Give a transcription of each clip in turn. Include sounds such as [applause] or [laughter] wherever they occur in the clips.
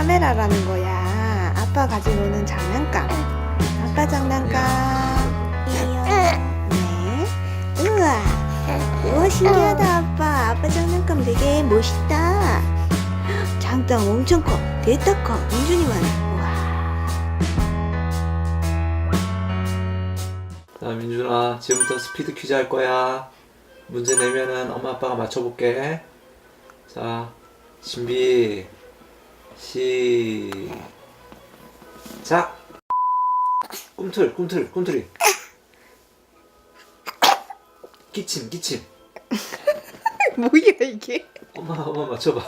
카메라라는 거야. 아빠 가지고 노는 장난감. 아빠 장난감. 네. 우와. 우와 신기하다 아빠. 아빠 장난감 되게 멋있다. 장단 엄청 커. 됐다 커. 민준이만. 우와. 자 민준아 지금부터 스피드 퀴즈 할 거야 문제 내면은 엄마 아빠가 맞춰볼게 자 준비 시작 꿈틀 꿈틀 꿈틀이 기침 기침 [laughs] 뭐야 이게? 엄마 엄마 맞춰봐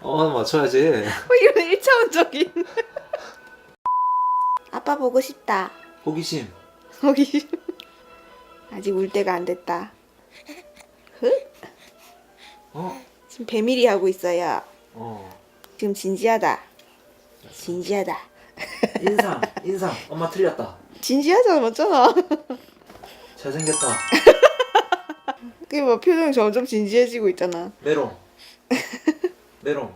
엄마 맞춰야지 뭐 이런 1차원적인. [laughs] 아빠 보고 싶다. 호기심 거기 아직 울 때가 안 됐다. 흐? 어? 지금 배밀이 하고 있어요. 어 지금 진지하다. 진지하다. 인상 [laughs] 인상 엄마 틀렸다 진지하잖아, 맞잖아. 잘생겼다 그게 뭐 표정이 점점 진지해지고 있잖아. 메롱 메롱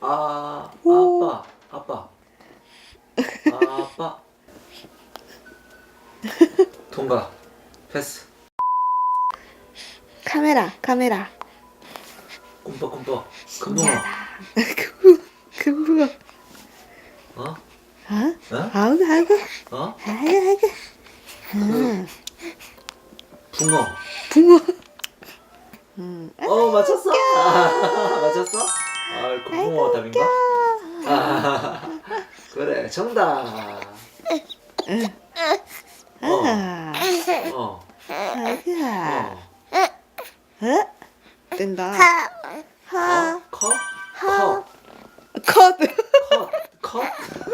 아 오. 아빠 아빠 아빠 통과 패스 카메라, 카메라. 꿈뻑꿈뻑 신기하다. 그거, 그거. 어? 어? 어? 아이고, 아이고, 어? 아이고, 아이고. 음, 붕어 붕어. 음. 어 맞췄어 아, [laughs] 맞췄어? 아 그 붕어 답인가? 아 [laughs] 그래 정답 어, 아, 어, 아이고. 어. 어? 된다. 어? 하, 컷? 컷? 컷. 컷?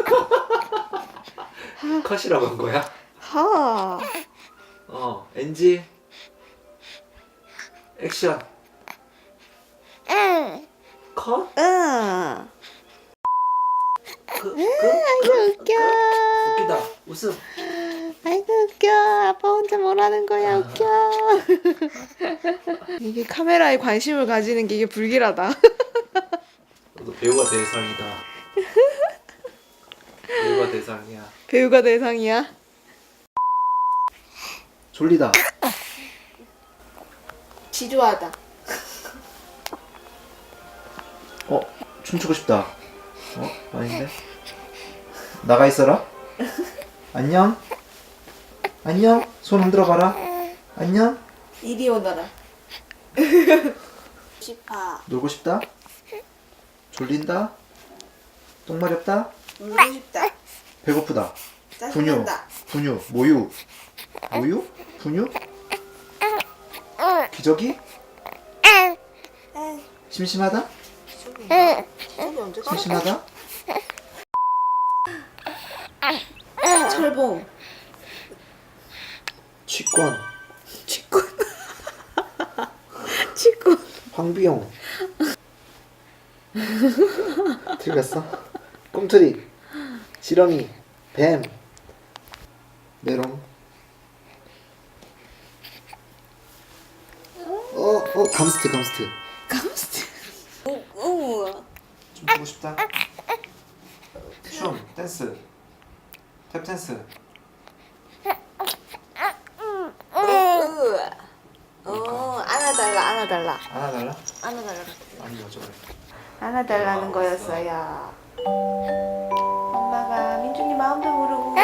컷? 컷이라고 한 거야? 하. 어, NG 액션 컷? 응. 그, 그, 아이고, 그, 웃겨. 그, 웃기다 웃음 아이고 웃겨 아빠 혼자 뭐라는 거야 웃겨 [laughs] 이게 카메라에 관심을 가지는 게 이게 불길하다 [laughs] 너도 배우가 대상이다. 배우가 대상이야. 배우가 대상이야? 졸리다. 지루하다. 어? 춤추고 싶다. 어? 아닌데? 나가 있어라. 안녕. 안녕. 손 흔들어 봐라. 안녕. 이리 오너라. 싶어 [laughs] 놀고 싶다 졸린다? 똥 마렵다? 울고 싶다. 배고프다. 분유. 짜증난다. 분유. 모유. 모유? 분유? 기저귀? 에이, 심심하다? 속이 언제 가? 심심하다? 철봉. 취권. 치권. 치권. 황비용 [laughs] 틀렸어 꿈틀이 지렁이 뱀 메롱 어, 어, 감스트, 감스트. 감스트 우와 좀 보고 싶다. 춤, 댄스, 탭 댄스. 우와 어 안아달라 안아달라 안아달라? 안아달라 아니, 어쩌래. 안아달라는 거였어요. 엄마가 민준이 마음도 모르고